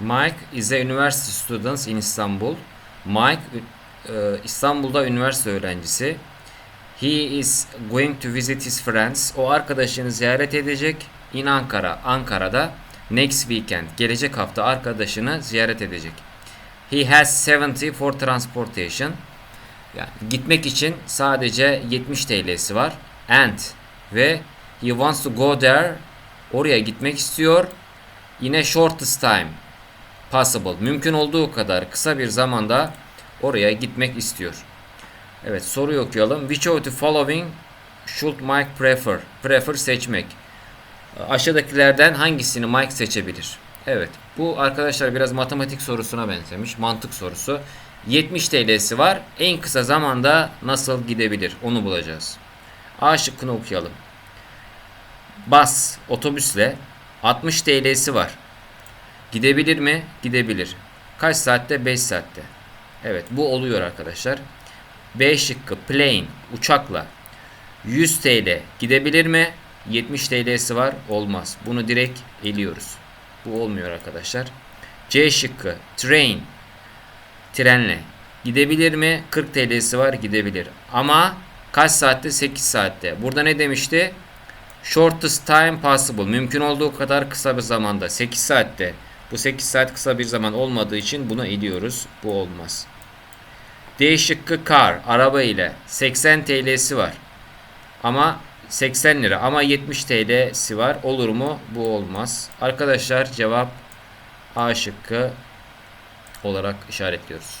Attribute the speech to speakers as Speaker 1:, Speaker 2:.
Speaker 1: Mike is a university student in Istanbul. Mike e, İstanbul'da üniversite öğrencisi. He is going to visit his friends. O arkadaşını ziyaret edecek. In Ankara. Ankara'da. Next weekend. Gelecek hafta arkadaşını ziyaret edecek. He has 70 for transportation. Yani gitmek için sadece 70 TL'si var. And ve he wants to go there. Oraya gitmek istiyor. Yine shortest time possible. Mümkün olduğu kadar kısa bir zamanda oraya gitmek istiyor. Evet soruyu okuyalım. Which of the following should Mike prefer? Prefer seçmek. Aşağıdakilerden hangisini Mike seçebilir? Evet. Bu arkadaşlar biraz matematik sorusuna benzemiş. Mantık sorusu. 70 TL'si var. En kısa zamanda nasıl gidebilir? Onu bulacağız. A şıkkını okuyalım. Bas otobüsle 60 TL'si var. Gidebilir mi? Gidebilir. Kaç saatte? 5 saatte. Evet bu oluyor arkadaşlar. B şıkkı plane uçakla 100 TL gidebilir mi? 70 TL'si var. Olmaz. Bunu direkt eliyoruz. Bu olmuyor arkadaşlar. C şıkkı train trenle gidebilir mi? 40 TL'si var gidebilir. Ama kaç saatte? 8 saatte. Burada ne demişti? Shortest time possible. Mümkün olduğu kadar kısa bir zamanda. 8 saatte. Bu 8 saat kısa bir zaman olmadığı için bunu eliyoruz. Bu olmaz. D şıkkı car. Araba ile 80 TL'si var. Ama 80 lira ama 70 TL'si var. Olur mu? Bu olmaz. Arkadaşlar cevap A şıkkı olarak işaretliyoruz.